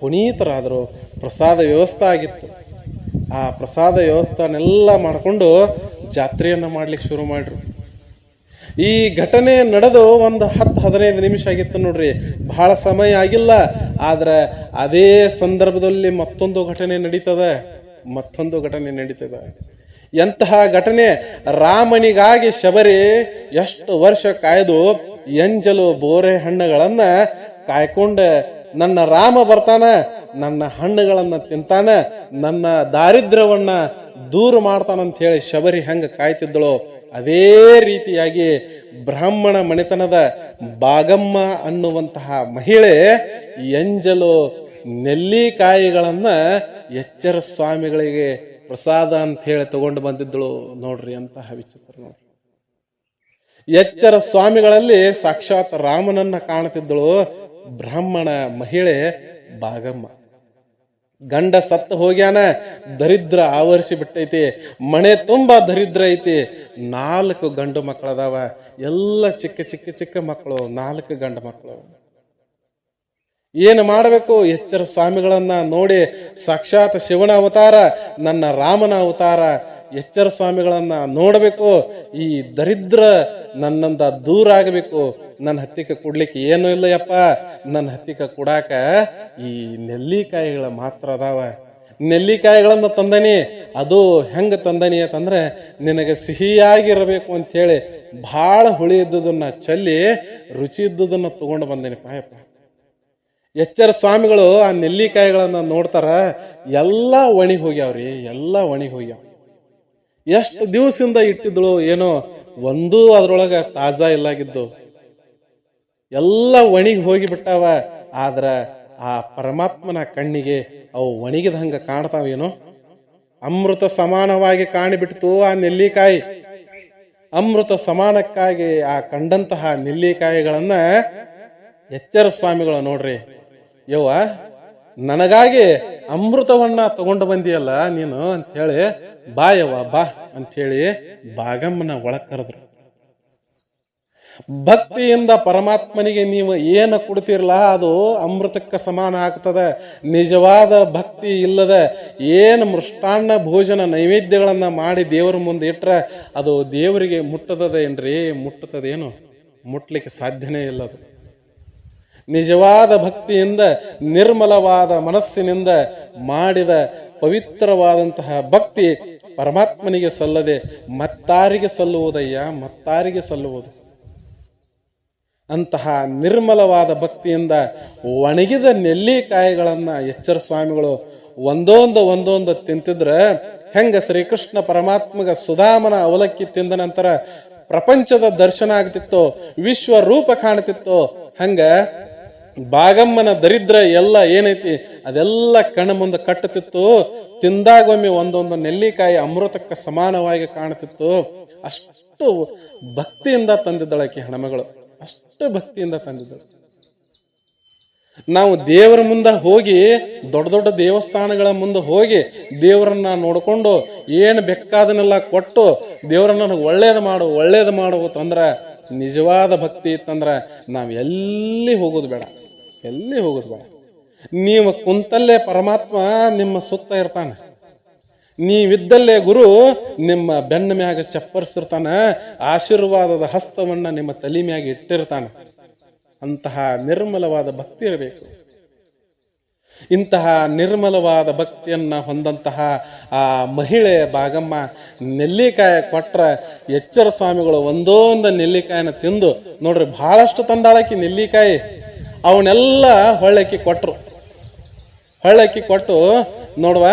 ಪುನೀತರಾದರು. ಪ್ರಸಾದ ವ್ಯವಸ್ಥೆ ಆಗಿತ್ತು. ಆ ಪ್ರಸಾದ ವ್ಯವಸ್ಥೆನೆಲ್ಲ ಮಾಡಿಕೊಂಡು ಜಾತ್ರೆಯನ್ನು ಮಾಡ್ಲಿಕ್ಕೆ ಶುರು ಮಾಡ್ರು. ಈ ಘಟನೆ ನಡೆದು ಒಂದು ಹತ್ತು ಹದಿನೈದು ನಿಮಿಷ ಆಗಿತ್ತು ನೋಡ್ರಿ. ಬಹಳ ಸಮಯ ಆಗಿಲ್ಲ. ಆದ್ರೆ ಅದೇ ಸಂದರ್ಭದಲ್ಲಿ ಮತ್ತೊಂದು ಘಟನೆ ನಡೀತದೆ. ಮತ್ತೊಂದು ಘಟನೆ ನಡೀತದೆ. ಎಂತಹ ಘಟನೆ? ರಾಮನಿಗಾಗಿ ಶಬರಿ ಎಷ್ಟು ವರ್ಷ ಕಾಯ್ದು ಎಂಜಲು ಬೋರೆ ಹಣ್ಣುಗಳನ್ನ ಕಾಯ್ಕೊಂಡ ನನ್ನ ರಾಮ ಬರ್ತಾನ, ನನ್ನ ಹಣ್ಣುಗಳನ್ನು ತಿಂತಾನ, ನನ್ನ ದಾರಿದ್ರ್ಯವನ್ನ ದೂರ ಮಾಡ್ತಾನಂತ ಹೇಳಿ ಶಬರಿ ಹೆಂಗ ಕಾಯ್ತಿದ್ದಳು ಅದೇ ರೀತಿಯಾಗಿ ಬ್ರಾಹ್ಮಣ ಮನೆತನದ ಬಾಗಮ್ಮ ಅನ್ನುವಂತಹ ಮಹಿಳೆ ಎಂಜಲು ನೆಲ್ಲಿಕಾಯಿಗಳನ್ನು ಎಚ್ಚರ ಸ್ವಾಮಿಗಳಿಗೆ ಪ್ರಸಾದ ಅಂತ ಹೇಳಿ ತಗೊಂಡು ಬಂದಿದ್ದಳು ನೋಡ್ರಿ ಅಂತಹ ವಿಚಿತ್ರ ನೋಡ್ರಿ. ಎಚ್ಚರ ಸ್ವಾಮಿಗಳಲ್ಲಿ ಸಾಕ್ಷಾತ್ ರಾಮನನ್ನ ಕಾಣುತ್ತಿದ್ದಳು ಬ್ರಾಹ್ಮಣ ಮಹಿಳೆ ಬಾಗಮ್ಮ. ಗಂಡ ಸತ್ತು ಹೋಗ್ಯಾನ, ದರಿದ್ರ ಆವರಿಸಿ ಬಿಟ್ಟೈತಿ, ಮನೆ ತುಂಬಾ ದರಿದ್ರ ಐತಿ. ನಾಲ್ಕು ಗಂಡು ಮಕ್ಕಳದಾವ. ಎಲ್ಲ ಚಿಕ್ಕ ಚಿಕ್ಕ ಚಿಕ್ಕ ಮಕ್ಕಳು, ನಾಲ್ಕು ಗಂಡು ಮಕ್ಕಳು. ಏನು ಮಾಡಬೇಕು? ಎಚ್ಚರ ಸ್ವಾಮಿಗಳನ್ನು ನೋಡಿ ಸಾಕ್ಷಾತ್ ಶಿವನ ಅವತಾರ, ನನ್ನ ರಾಮನ ಅವತಾರ ಎಚ್ಚರ ಸ್ವಾಮಿಗಳನ್ನು ನೋಡಬೇಕು. ಈ ದರಿದ್ರ ನನ್ನಿಂದ ದೂರ ಆಗಬೇಕು. ನನ್ನ ಹತ್ತಿಕ ಕೊಡ್ಲಿಕ್ಕೆ ಏನೂ ಇಲ್ಲ ಯಪ್ಪ ನನ್ನ ಹತ್ತಿಕ ಕೊಡಾಕ ಈ ನೆಲ್ಲಿಕಾಯಿಗಳ ಮಾತ್ರ ಅದಾವ. ನೆಲ್ಲಿಕಾಯಿಗಳನ್ನು ತಂದನಿ, ಅದು ಹೆಂಗೆ ತಂದನಿ ಅಂತಂದ್ರೆ ನಿನಗೆ ಸಿಹಿಯಾಗಿರಬೇಕು ಅಂತೇಳಿ ಭಾಳ ಹುಳಿ ಇದ್ದುದನ್ನ ಚಲ್ಲಿ ರುಚಿ ಇದ್ದುದನ್ನ ತೊಗೊಂಡು ಬಂದೇನಿ ಪಾಯಪ್ಪ ಎಚ್ಚರ ಸ್ವಾಮಿಗಳು ಆ ನೆಲ್ಲಿಕಾಯಿಗಳನ್ನು ನೋಡ್ತಾರ, ಎಲ್ಲ ಒಣಗಿ ಹೋಗ್ಯಾವ್ರಿ, ಎಲ್ಲ ಒಣಗಿ ಹೋಗ್ಯಾವ. ಎಷ್ಟು ದಿವಸದಿಂದ ಇಟ್ಟಿದ್ಳು ಏನೋ, ಒಂದೂ ಅದ್ರೊಳಗ ತಾಜಾ ಇಲ್ಲಾಗಿದ್ದು. ಎಲ್ಲ ಒಣಗಿ ಹೋಗಿ ಬಿಟ್ಟಾವ, ಆದ್ರ ಆ ಪರಮಾತ್ಮನ ಕಣ್ಣಿಗೆ ಅವು ಒಣಗಿದ ಹಂಗ ಕಾಣ್ತಾವೇನೋ ಅಮೃತ ಸಮಾನವಾಗಿ ಕಾಣಿಬಿಡ್ತು ಆ ನೆಲ್ಲಿಕಾಯಿ. ಅಮೃತ ಸಮಾನಕ್ಕಾಗಿ ಆ ಕಂಡಂತಹ ನೆಲ್ಲಿಕಾಯಿಗಳನ್ನ ಎಚ್ಚರ ಸ್ವಾಮಿಗಳು ನೋಡ್ರಿ ಯವ್ವ, ನನಗಾಗಿ ಅಮೃತವನ್ನ ತಗೊಂಡು ಬಂದಿಯಲ್ಲ ನೀನು ಅಂತ ಹೇಳಿ, ಬಾ ಯವ್ವ, ಬಾ ಅಂತ ಹೇಳಿ ಬಾಗಮ್ಮನ ಒಳಗ್ ಕರೆದ್ರು. ಭಕ್ತಿಯಿಂದ ಪರಮಾತ್ಮನಿಗೆ ನೀವು ಏನು ಕೊಡ್ತಿರಲ್ಲ ಅದು ಅಮೃತಕ್ಕೆ ಸಮಾನ ಆಗ್ತದೆ. ನಿಜವಾದ ಭಕ್ತಿ ಇಲ್ಲದ ಏನು ಮೃಷ್ಟಾನ್ನ ಭೋಜನ ನೈವೇದ್ಯಗಳನ್ನು ಮಾಡಿ ದೇವರ ಮುಂದೆ ಇಟ್ಟರೆ ಅದು ದೇವರಿಗೆ ಮುಟ್ಟದದೇನ್ರಿ? ಮುಟ್ಟತದೇನು ಮುಟ್ಲಿಕ್ಕೆ ಸಾಧ್ಯನೇ ಇಲ್ಲ ಅದು. ನಿಜವಾದ ಭಕ್ತಿಯಿಂದ, ನಿರ್ಮಲವಾದ ಮನಸ್ಸಿನಿಂದ ಮಾಡಿದ ಪವಿತ್ರವಾದಂತಹ ಭಕ್ತಿ ಪರಮಾತ್ಮನಿಗೆ ಸಲ್ಲದೆ ಮತ್ತಾರಿಗೆ ಸಲ್ಲುವುದಯ್ಯ, ಮತ್ತಾರಿಗೆ ಸಲ್ಲುವುದು. ಅಂತಹ ನಿರ್ಮಲವಾದ ಭಕ್ತಿಯಿಂದ ಒಣಗಿದ ನೆಲ್ಲಿಕಾಯಿಗಳನ್ನು ಎಚ್ಚರ ಸ್ವಾಮಿಗಳು ಒಂದೊಂದು ಒಂದೊಂದು ತಿಂತಿದ್ರೆ, ಹೆಂಗ ಶ್ರೀಕೃಷ್ಣ ಪರಮಾತ್ಮಗ ಸುಧಾಮನ ಅವಲಕ್ಕಿ ತಿಂದ ನಂತರ ಪ್ರಪಂಚದ ದರ್ಶನ ಆಗ್ತಿತ್ತೋ ವಿಶ್ವ ರೂಪ ಕಾಣ್ತಿತ್ತೋ, ಹಂಗ ಬಾಗಮ್ಮನ ದರಿದ್ರ ಎಲ್ಲ ಏನೈತಿ, ಅದೆಲ್ಲ ಕಣ್ಣ ಮುಂದೆ ಕಟ್ಟುತ್ತಿತ್ತು. ತಿಂದಾಗೊಮ್ಮೆ ಒಂದೊಂದು ನೆಲ್ಲಿಕಾಯಿ ಅಮೃತಕ್ಕೆ ಸಮಾನವಾಗಿ ಕಾಣುತ್ತಿತ್ತು. ಅಷ್ಟು ಭಕ್ತಿಯಿಂದ ತಂದಿದ್ದಳಕ್ಕೆ ಹಣಮಗಳು. ಅಷ್ಟು ಭಕ್ತಿಯಿಂದ ತಂದಿದ್ದಳು. ನಾವು ದೇವರ ಮುಂದೆ ಹೋಗಿ, ದೊಡ್ಡ ದೊಡ್ಡ ದೇವಸ್ಥಾನಗಳ ಮುಂದೆ ಹೋಗಿ ದೇವರನ್ನ ನೋಡಿಕೊಂಡು ಏನು ಬೇಕಾದನ್ನೆಲ್ಲ ಕೊಟ್ಟು ದೇವರನ್ನ ಒಳ್ಳೇದು ಮಾಡು ಒಳ್ಳೇದು ಮಾಡು ಅಂತಂದ್ರೆ, ನಿಜವಾದ ಭಕ್ತಿ ಇತ್ತಂದ್ರೆ ನಾವು ಎಲ್ಲಿ ಹೋಗೋದು ಬೇಡ. ಎಲ್ಲಿ ಹೋಗೋದು ಬೇಡ ನೀವು ಕುಂತಲ್ಲೇ ಪರಮಾತ್ಮ ನಿಮ್ಮ ಸುತ್ತ ಇರ್ತಾನೆ. ನೀವಿದ್ದಲ್ಲೇ ಗುರು, ನಿಮ್ಮ ಬೆನ್ನ ಮ್ಯಾಗ ಚಪ್ಪರಿಸಿರ್ತಾನೆ, ಆಶೀರ್ವಾದದ ಹಸ್ತವನ್ನ ನಿಮ್ಮ ತಲೆ ಮ್ಯಾಗ ಇಟ್ಟಿರ್ತಾನೆ. ಅಂತಹ ನಿರ್ಮಲವಾದ ಭಕ್ತಿ ಇರಬೇಕು. ಇಂತಹ ನಿರ್ಮಲವಾದ ಭಕ್ತಿಯನ್ನ ಹೊಂದಂತಹ ಆ ಮಹಿಳೆ ಭಾಗಮ್ಮ, ನೆಲ್ಲಿಕಾಯಿ ಕೊಟ್ರ ಎಚ್ಚರ ಸ್ವಾಮಿಗಳು ಒಂದೊಂದು ನೆಲ್ಲಿಕಾಯಿನ ತಿಂದು, ನೋಡ್ರಿ ಬಹಳಷ್ಟು ತಂದಾಳಕಿ ನೆಲ್ಲಿಕಾಯಿ. ಅವನ್ನೆಲ್ಲ ಹೊಳ್ಳಕ್ಕಿ ಕೊಟ್ಟರು ಹೊಳ್ಳಕ್ಕಿ ಕೊಟ್ಟು, ನೋಡುವ,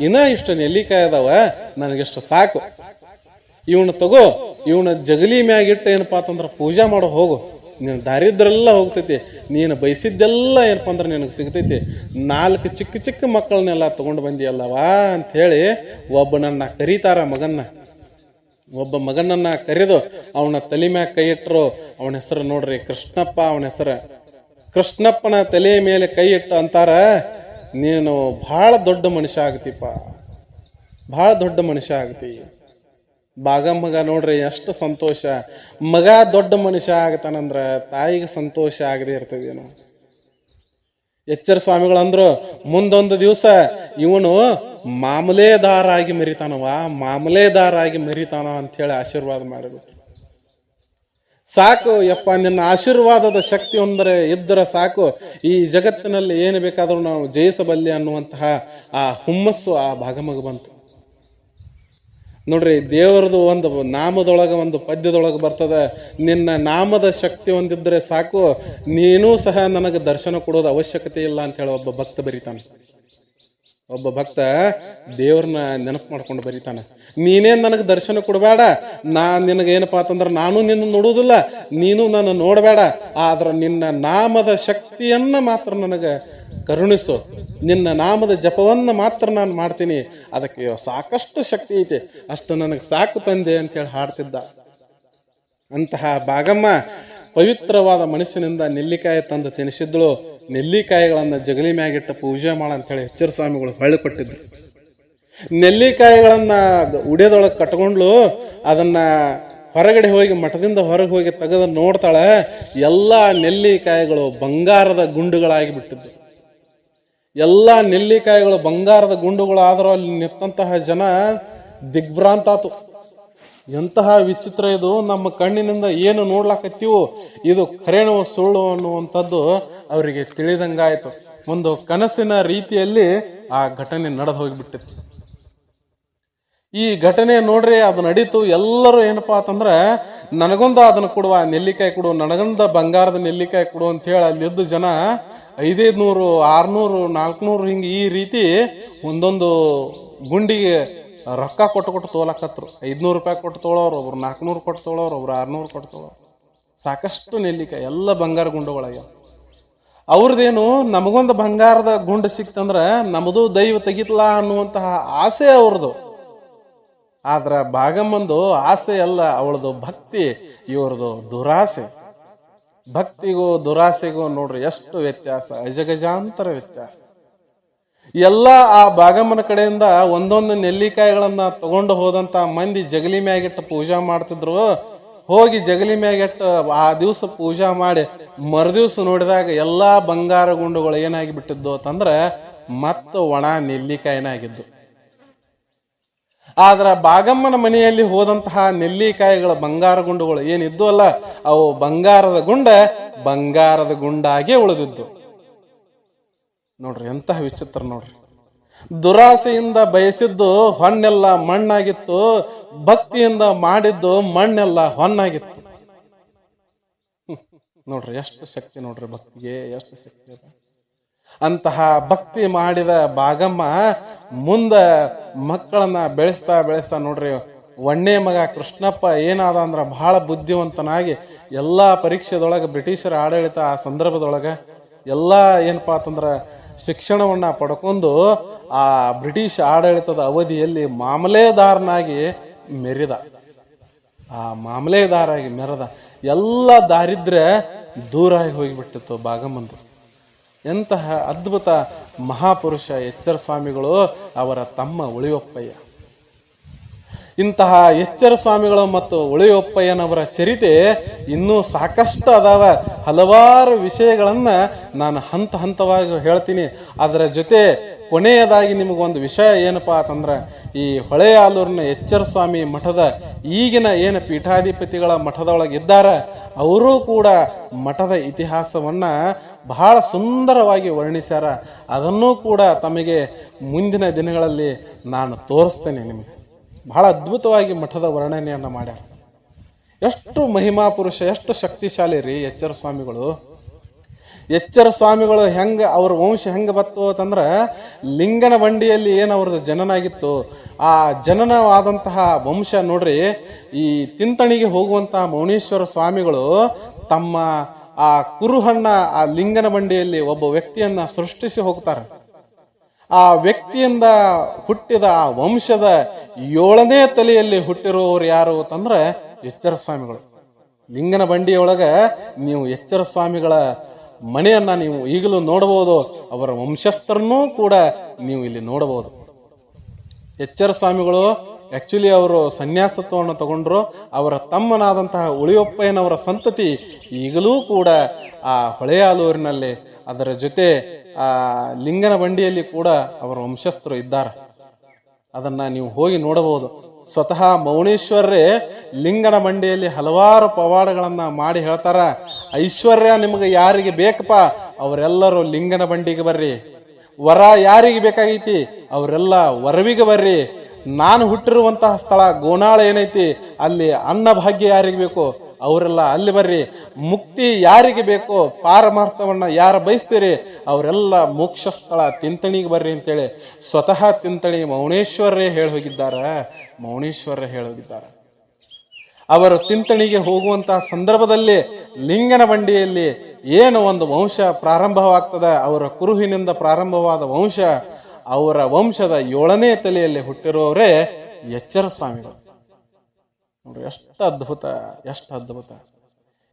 ಇನ್ನ ಇಷ್ಟು ನೆಲ್ಲಿಕಾಯಿ ಅದಾವ, ನನಗಿಷ್ಟು ಸಾಕು. ಇವನು ತಗೋ, ಇವನ ಜಗಲಿ ಮ್ಯಾಗಿಟ್ಟು ಏನಪ್ಪ ಅಂತಂದ್ರೆ ಪೂಜೆ ಮಾಡೋ, ಹೋಗು. ನೀನು ದಾರಿದ್ರೆಲ್ಲ ಹೋಗ್ತೈತಿ. ನೀನು ಬಯಸಿದ್ದೆಲ್ಲ ಏನಪ್ಪ ಅಂದ್ರೆ ನಿನಗೆ ಸಿಗ್ತೈತಿ. ನಾಲ್ಕು ಚಿಕ್ಕ ಚಿಕ್ಕ ಮಕ್ಕಳನ್ನೆಲ್ಲ ತೊಗೊಂಡು ಬಂದಿಯಲ್ಲವಾ ಅಂಥೇಳಿ ಒಬ್ಬನನ್ನ ಕರೀತಾರ ಮಗನ್ನ. ಒಬ್ಬ ಮಗನನ್ನ ಕರೆದು ಅವನ ತಲೆ ಮ್ಯಾಗ ಕೈ ಇಟ್ಟರು ಅವನ ಹೆಸರು ನೋಡ್ರಿ ಕೃಷ್ಣಪ್ಪ, ಅವನ ಹೆಸರು ಕೃಷ್ಣಪ್ಪನ ತಲೆ ಮೇಲೆ ಕೈ ಇಟ್ಟು ಅಂತಾರ, ನೀನು ಭಾಳ ದೊಡ್ಡ ಮನುಷ್ಯ ಆಗ್ತಿಪ್ಪ ಭಾಳ ದೊಡ್ಡ ಮನುಷ್ಯ ಆಗ್ತಿ. ಬಾಗಮ್ಮಗ ನೋಡ್ರಿ, ಎಷ್ಟು ಸಂತೋಷ. ಮಗ ದೊಡ್ಡ ಮನುಷ್ಯ ಆಗತಾನಂದ್ರ ತಾಯಿಗೆ ಸಂತೋಷ ಆಗದೆ ಇರ್ತದೇನು. ಎಚ್ಚರ ಸ್ವಾಮಿಗಳು ಅಂದ್ರು, ಮುಂದೊಂದು ದಿವಸ ಇವನು ಮಾಮಲೇದಾರ ಆಗಿ ಮಾಮೂಲೇದಾರಾಗಿ ಮರಿತಾನ ಆಗಿ ಹೇಳಿ ಆಶೀರ್ವಾದ ಮಾಡಿಬಿಟ್ರು ಸಾಕು ಯಪ್ಪ, ನಿನ್ನ ಆಶೀರ್ವಾದದ ಶಕ್ತಿ ಒಂದರೆ ಇದ್ದರೆ ಸಾಕು. ಈ ಜಗತ್ತಿನಲ್ಲಿ ಏನು ಬೇಕಾದರೂ ನಾವು ಜಯಿಸಬಲ್ಲೆ ಅನ್ನುವಂತಹ ಆ ಹುಮ್ಮಸ್ಸು ಆ ಭಾಗಮಗ ಬಂತು. ನೋಡ್ರಿ, ದೇವರದು ಒಂದು ನಾಮದೊಳಗೆ ಒಂದು ಪದ್ಯದೊಳಗೆ ಬರ್ತದೆ, ನಿನ್ನ ನಾಮದ ಶಕ್ತಿ ಹೊಂದಿದ್ರೆ ಸಾಕು. ನೀನೂ ಸಹ ನನಗೆ ದರ್ಶನ ಕೊಡೋದು ಅವಶ್ಯಕತೆ ಇಲ್ಲ ಅಂತ ಹೇಳಿ ಒಬ್ಬ ಭಕ್ತ ಬರೀತಾನೆ. ಒಬ್ಬ ಭಕ್ತ ದೇವ್ರನ್ನ ನೆನಪು ಮಾಡ್ಕೊಂಡು ಬರೀತಾನೆ. ನೀನೇನ್ ನನಗೆ ದರ್ಶನ ಕೊಡಬೇಡ. ನಾ ನಿನಗೆ ಏನಪ್ಪಾ ಅಂತಂದ್ರೆ ನಾನು ನಿನ್ನ ನೋಡುವುದಿಲ್ಲ. ನೀನು ನನ್ನ ನೋಡಬೇಡ. ಆದ್ರೆ ನಿನ್ನ ನಾಮದ ಶಕ್ತಿಯನ್ನ ಮಾತ್ರ ನನಗೆ ಕರುಣಿಸು. ನಿನ್ನ ನಾಮದ ಜಪವನ್ನ ಮಾತ್ರ ನಾನು ಮಾಡ್ತೀನಿ. ಅದಕ್ಕೆ ಸಾಕಷ್ಟು ಶಕ್ತಿ ಐತೆ. ಅಷ್ಟು ನನಗೆ ಸಾಕು ತಂದೆ ಅಂತೇಳಿ ಹಾಡ್ತಿದ್ದ. ಅಂತಹ ಭಾಗಮ್ಮ ಪವಿತ್ರವಾದ ಮನಸ್ಸಿನಿಂದ ನೆಲ್ಲಿಕಾಯಿ ತಂದು ತಿನ್ನಿಸಿದ್ಳು ನೆಲ್ಲಿಕಾಯಿಗಳನ್ನು ಜಗಲಿ ಮ್ಯಾಗಿಟ್ಟ ಪೂಜೆ ಮಾಡ ಅಂತೇಳಿ ಎಚ್ಚರ ಸ್ವಾಮಿಗಳು ಹೊಳ್ಳಿ ಕೊಟ್ಟಿದ್ರು. ನೆಲ್ಲಿಕಾಯಿಗಳನ್ನ ಉಡಿಯೋದೊಳಗೆ ಕಟ್ಕೊಂಡ್ಲು, ಅದನ್ನ ಹೊರಗಡೆ ಹೋಗಿ, ಮಠದಿಂದ ಹೊರಗೆ ಹೋಗಿ ತೆಗೆದು ನೋಡ್ತಾಳೆ, ಎಲ್ಲ ನೆಲ್ಲಿಕಾಯಿಗಳು ಬಂಗಾರದ ಗುಂಡುಗಳಾಗಿ ಬಿಟ್ಟಿದ್ದು. ಎಲ್ಲ ನೆಲ್ಲಿಕಾಯಿಗಳು ಬಂಗಾರದ ಗುಂಡುಗಳಾದರೂ ಅಲ್ಲಿ ನಿಂತಹ ಜನ ದಿಗ್ಭ್ರಾಂತ ಆತು ಎಂತಹ ವಿಚಿತ್ರ ಇದು? ನಮ್ಮ ಕಣ್ಣಿನಿಂದ ಏನು ನೋಡ್ಲಾಕತ್ತೀವೋ? ಇದು ಖರೇಣವು ಸುಳ್ಳು ಅನ್ನುವಂಥದ್ದು ಅವರಿಗೆ ತಿಳಿದಂಗಾಯಿತು. ಒಂದು ಕನಸಿನ ರೀತಿಯಲ್ಲಿ ಆ ಘಟನೆ ನಡೆದು ಹೋಗಿಬಿಟ್ಟಿತ್ತು. ಈ ಘಟನೆ ನೋಡ್ರಿ ಅದು ನಡೀತು. ಎಲ್ಲರೂ ಏನಪ್ಪಾ ಅಂತಂದ್ರೆ, ನನಗೊಂದು ಅದನ್ನು ಕೊಡುವ ನೆಲ್ಲಿಕಾಯಿ ಕೊಡು, ನನಗೊಂದು ಬಂಗಾರದ ನೆಲ್ಲಿಕಾಯಿ ಕೊಡು ಅಂತ ಹೇಳಿ ಅಲ್ಲಿದ್ದ ಜನ ಐದೈದು ನೂರು ಆರ್ನೂರು, ನಾಲ್ಕುನೂರು ಹಿಂಗೆ ಈ ರೀತಿ ಒಂದೊಂದು ಗುಂಡಿಗೆ ರೊಕ್ಕ ಕೊಟ್ಟು ಕೊಟ್ಟು ತೋಲಕತ್ರು. ಐದುನೂರು ರೂಪಾಯಿ ಕೊಟ್ಟು ತೊಗೊಳೋರು ಒಬ್ರು ನಾಲ್ಕುನೂರು ಕೊಟ್ಟು ತೊಗೊಳೋರು ಒಬ್ರು ಆರುನೂರು ಕೊಟ್ಟು ತೊಗೊಳೋರು ಸಾಕಷ್ಟು ನೆಲ್ಲಿಕಾಯಿ, ಎಲ್ಲ ಬಂಗಾರ ಗುಂಡುಗಳಾಗ್ಯಾವ ಅವ್ರದ್ದೇನು ನಮಗೊಂದು ಬಂಗಾರದ ಗುಂಡು ಸಿಕ್ತಂದ್ರೆ ನಮ್ಮದು ದೈವ ತೆಗಿತ್ಲ ಅನ್ನುವಂತಹ ಆಸೆ ಅವ್ರದ್ದು ಆದ್ರೆ ಭಾಗಮ್ಮಂದು ಆಸೆ ಅಲ್ಲ, ಅವಳದು ಭಕ್ತಿ ಇವ್ರದ್ದು ದುರಾಸೆ. ಭಕ್ತಿಗೂ ದುರಾಸೆಗೂ ನೋಡ್ರಿ, ಎಷ್ಟು ವ್ಯತ್ಯಾಸ, ಅಜಗಜಾಂತರ ವ್ಯತ್ಯಾಸ. ಎಲ್ಲ ಆ ಭಾಗಮ್ಮನ ಕಡೆಯಿಂದ ಒಂದೊಂದು ನೆಲ್ಲಿಕಾಯಿಗಳನ್ನ ತಗೊಂಡು ಹೋದಂತ ಮಂದಿ ಜಗಲಿ ಮ್ಯಾಗಿಟ್ಟು ಪೂಜಾ ಮಾಡ್ತಿದ್ರು. ಹೋಗಿ ಜಗಲಿ ಮ್ಯಾಗಿಟ್ಟು ಆ ದಿವಸ ಪೂಜಾ ಮಾಡಿ ಮರುದಿವ್ಸ ನೋಡಿದಾಗ ಎಲ್ಲಾ ಬಂಗಾರ ಗುಂಡುಗಳು ಏನಾಗಿ ಬಿಟ್ಟಿದ್ದು ಅಂತಂದ್ರೆ ಮತ್ತು ಒಣ ನೆಲ್ಲಿಕಾಯಿನ ಆಗಿದ್ದು ಆದ್ರ ಬಾಗಮ್ಮನ ಮನೆಯಲ್ಲಿ ಹೋದಂತಹ ನೆಲ್ಲಿಕಾಯಿಗಳ ಬಂಗಾರ ಗುಂಡುಗಳು ಏನಿದ್ದು ಅಲ್ಲ ಅವು ಬಂಗಾರದ ಗುಂಡ ಬಂಗಾರದ ಗುಂಡಾಗೆ ಉಳಿದಿದ್ದು. ನೋಡ್ರಿ ಎಂತಹ ವಿಚಿತ್ರ ನೋಡ್ರಿ ದುರಾಸೆಯಿಂದ ಬಯಸಿದ್ದು ಹೊನ್ನೆಲ್ಲ ಮಣ್ಣಾಗಿತ್ತು, ಭಕ್ತಿಯಿಂದ ಮಾಡಿದ್ದು ಮಣ್ಣೆಲ್ಲ ಹೊನ್ನಾಗಿತ್ತು. ನೋಡ್ರಿ ಎಷ್ಟು ಶಕ್ತಿ ನೋಡ್ರಿ ಭಕ್ತಿಗೆ, ಎಷ್ಟು ಶಕ್ತಿ ಅದ ಅಂತಹ ಭಕ್ತಿ ಮಾಡಿದ ಭಾಗಮ್ಮ ಮುಂದ ಮಕ್ಕಳನ್ನ ಬೆಳೆಸ್ತಾ ಬೆಳೆಸ್ತಾ ನೋಡ್ರಿ, ಒಣ್ಣೆ ಮಗ ಕೃಷ್ಣಪ್ಪ ಏನಾದ ಅಂದ್ರೆ ಬಹಳ ಬುದ್ಧಿವಂತನಾಗಿ ಎಲ್ಲಾ ಪರೀಕ್ಷೆದೊಳಗೆ ಬ್ರಿಟಿಷರ ಆಡಳಿತ ಆ ಸಂದರ್ಭದೊಳಗೆ ಎಲ್ಲಾ ಏನಪ್ಪಾ ಅಂತಂದ್ರ ಶಿಕ್ಷಣವನ್ನ ಪಡ್ಕೊಂಡು ಆ ಬ್ರಿಟಿಷ್ ಆಡಳಿತದ ಅವಧಿಯಲ್ಲಿ ಮಾಮಲೆದಾರನಾಗಿ ಮೆರಿದ. ಆ ಮಾಮಲೆದಾರಾಗಿ ಮೆರೆದ. ಎಲ್ಲ ದಾರಿದ್ರ್ಯ ದೂರಾಗಿ ಹೋಗಿಬಿಟ್ಟಿತ್ತು ಭಾಗಮಂದು ಎಂತಹ ಅದ್ಭುತ ಮಹಾಪುರುಷ ಎಚ್ಚರ ಸ್ವಾಮಿಗಳು ಅವರ ತಮ್ಮ ಉಳಿಯೊಪ್ಪಯ್ಯ. ಇಂತಹ ಎಚ್ಚರ ಸ್ವಾಮಿಗಳು ಮತ್ತು ಉಳಿಯೊಪ್ಪಯ್ಯನವರ ಚರಿತೆ ಇನ್ನೂ ಸಾಕಷ್ಟು ಅದಾವ. ಹಲವಾರು ವಿಷಯಗಳನ್ನು ನಾನು ಹಂತ ಹಂತವಾಗಿ ಹೇಳ್ತೀನಿ. ಅದರ ಜೊತೆ ಕೊನೆಯದಾಗಿ ನಿಮಗೊಂದು ವಿಷಯ ಏನಪ್ಪ ಅಂತಂದ್ರೆ, ಈ ಹೊಳೆಯಾಲೂರಿನ ಎಚ್ಚರ ಸ್ವಾಮಿ ಮಠದ ಈಗಿನ ಏನು ಪೀಠಾಧಿಪತಿಗಳ ಮಠದೊಳಗಿದ್ದಾರೆ ಅವರೂ ಕೂಡ ಮಠದ ಇತಿಹಾಸವನ್ನು ಬಹಳ ಸುಂದರವಾಗಿ ವರ್ಣಿಸ್ಯಾರ. ಅದನ್ನೂ ಕೂಡ ತಮಗೆ ಮುಂದಿನ ದಿನಗಳಲ್ಲಿ ನಾನು ತೋರಿಸ್ತೇನೆ ನಿಮಗೆ. ಬಹಳ ಅದ್ಭುತವಾಗಿ ಮಠದ ವರ್ಣನೆಯನ್ನು ಮಾಡ್ಯಾರ. ಎಷ್ಟು ಮಹಿಮಾ ಪುರುಷ, ಎಷ್ಟು ಶಕ್ತಿಶಾಲಿ ರೀ ಎಚ್ಚರ ಸ್ವಾಮಿಗಳು. ಎಚ್ಚರ ಸ್ವಾಮಿಗಳು ಹೆಂಗೆ, ಅವ್ರ ವಂಶ ಹೆಂಗೆ ಬತ್ತು ಅಂತಂದ್ರೆ ಲಿಂಗನ ಬಂಡಿಯಲ್ಲಿ ಏನು ಅವ್ರದ್ದು ಜನನಾಗಿತ್ತು ಆ ಜನನವಾದಂತಹ ವಂಶ ನೋಡ್ರಿ, ಈ ತಿಂತಣಿಗೆ ಹೋಗುವಂತಹ ಮೌನೇಶ್ವರ ಸ್ವಾಮಿಗಳು ತಮ್ಮ ಆ ಕುರುಹಣ್ಣ ಆ ಲಿಂಗನ ಬಂಡಿಯಲ್ಲಿ ಒಬ್ಬ ವ್ಯಕ್ತಿಯನ್ನ ಸೃಷ್ಟಿಸಿ ಹೋಗ್ತಾರೆ. ಆ ವ್ಯಕ್ತಿಯಿಂದ ಹುಟ್ಟಿದ ಆ ವಂಶದ ಏಳನೇ ತಲೆಯಲ್ಲಿ ಹುಟ್ಟಿರುವವರು ಯಾರು ಅಂತಂದ್ರೆ ಎಚ್ಚರ ಸ್ವಾಮಿಗಳು ಲಿಂಗನ ಬಂಡಿಯೊಳಗ ನೀವು ಎಚ್ಚರ ಸ್ವಾಮಿಗಳ ಮನೆಯನ್ನ ನೀವು ಈಗಲೂ ನೋಡಬಹುದು, ಅವರ ವಂಶಸ್ಥರನ್ನೂ ಕೂಡ ನೀವು ಇಲ್ಲಿ ನೋಡಬಹುದು. ಎಚ್ಚರ ಸ್ವಾಮಿಗಳು ಆ್ಯಕ್ಚುಲಿ ಅವರು ಸನ್ಯಾಸತ್ವವನ್ನು ತಗೊಂಡ್ರು, ಅವರ ತಮ್ಮನಾದಂತಹ ಉಳಿಯೊಪ್ಪಯ್ಯನವರ ಸಂತತಿ ಈಗಲೂ ಕೂಡ ಆ ಹೊಳೆಯಾಲೂರಿನಲ್ಲಿ ಅದರ ಜೊತೆ, ಆ, ಲಿಂಗನ ಬಂಡಿಯಲ್ಲಿ ಕೂಡ ಅವರ ವಂಶಸ್ಥರು ಇದ್ದಾರೆ. ಅದನ್ನ ನೀವು ಹೋಗಿ ನೋಡಬಹುದು. ಸ್ವತಃ ಮೌನೇಶ್ವರರೇ ಲಿಂಗನ ಬಂಡಿಯಲ್ಲಿ ಹಲವಾರು ಪವಾಡಗಳನ್ನ ಮಾಡಿ ಹೇಳ್ತಾರ. ಐಶ್ವರ್ಯ ನಿಮಗೆ ಯಾರಿಗೆ ಬೇಕಪ್ಪ? ಅವರೆಲ್ಲರೂ ಲಿಂಗನ ಬಂಡಿಗೆ ಬರ್ರಿ. ವರ ಯಾರಿಗೆ ಬೇಕಾಗೈತಿ? ಅವರೆಲ್ಲ ವರವಿಗೆ ಬರ್ರಿ. ನಾನು ಹುಟ್ಟಿರುವಂತಹ ಸ್ಥಳ ಗೋನಾಳ ಏನೈತಿ? ಅಲ್ಲಿ ಅನ್ನ ಭಾಗ್ಯ ಯಾರಿಗೆ ಬೇಕು? ಅವರೆಲ್ಲ ಅಲ್ಲಿ ಬರ್ರಿ, ಮುಕ್ತಿ ಯಾರಿಗೆ ಬೇಕೋ ಪಾರಮಾರ್ಥವನ್ನು ಯಾರು ಬಯಸ್ತೀರಿ, ಅವರೆಲ್ಲ ಮೋಕ್ಷ ಸ್ಥಳ ತಿಂತಣಿಗೆ ಬರ್ರಿ ಅಂತೇಳಿ ಸ್ವತಃ ತಿಂತಣಿ ಮೌನೇಶ್ವರರೇ ಹೇಳಿ ಹೋಗಿದ್ದಾರೆ. ಮೌನೇಶ್ವರರೇ ಹೇಳಿ ಹೋಗಿದ್ದಾರೆ. ಅವರು ತಿಂತಣಿಗೆ ಹೋಗುವಂತಹ ಸಂದರ್ಭದಲ್ಲಿ ಲಿಂಗನ ಬಂಡಿಯಲ್ಲಿ ಏನು ಒಂದು ವಂಶ ಪ್ರಾರಂಭವಾಗ್ತದೆ, ಅವರ ಕುರುಹಿನಿಂದ ಪ್ರಾರಂಭವಾದ ವಂಶ, ಅವರ ವಂಶದ ಏಳನೇ ತಲೆಯಲ್ಲಿ ಹುಟ್ಟಿರುವವರೇ ಎಚ್ಚರ ಸ್ವಾಮಿಗಳು. ನೋಡ್ರಿ, ಎಷ್ಟು ಅದ್ಭುತ ಎಷ್ಟು ಅದ್ಭುತ.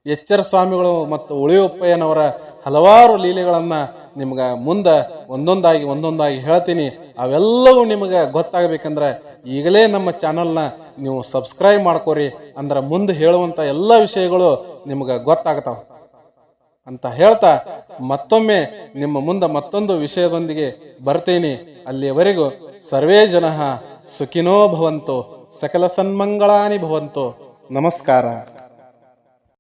ಎಚ್ಚರ ಸ್ವಾಮಿಗಳು ಮತ್ತು ಉಳಿಯಪ್ಪಯ್ಯನವರ ಹಲವಾರು ಲೀಲೆಗಳನ್ನು ನಿಮ್ಗೆ ಮುಂದೆ ಒಂದೊಂದಾಗಿ ಒಂದೊಂದಾಗಿ ಹೇಳ್ತೀನಿ. ಅವೆಲ್ಲವೂ ನಿಮಗೆ ಗೊತ್ತಾಗಬೇಕಂದ್ರೆ ಈಗಲೇ ನಮ್ಮ ಚಾನಲ್ನ ನೀವು ಸಬ್ಸ್ಕ್ರೈಬ್ ಮಾಡ್ಕೋರಿ. ಅಂದ್ರೆ ಮುಂದೆ ಹೇಳುವಂಥ ಎಲ್ಲ ವಿಷಯಗಳು ನಿಮ್ಗೆ ಗೊತ್ತಾಗ್ತಾವ. ಅಂತ ಹೇಳ್ತಾ ಮತ್ತೊಮ್ಮೆ ನಿಮ್ಮ ಮುಂದೆ ಮತ್ತೊಂದು ವಿಷಯದೊಂದಿಗೆ ಬರ್ತೀನಿ. ಅಲ್ಲಿಯವರೆಗೂ ಸರ್ವೇ ಜನ ಸುಖಿನೋ ಭವಂತು. ಸಕಲ ಸನ್ಮಂಗಳಾನಿ ಭವಂತೋ. ನಮಸ್ಕಾರ.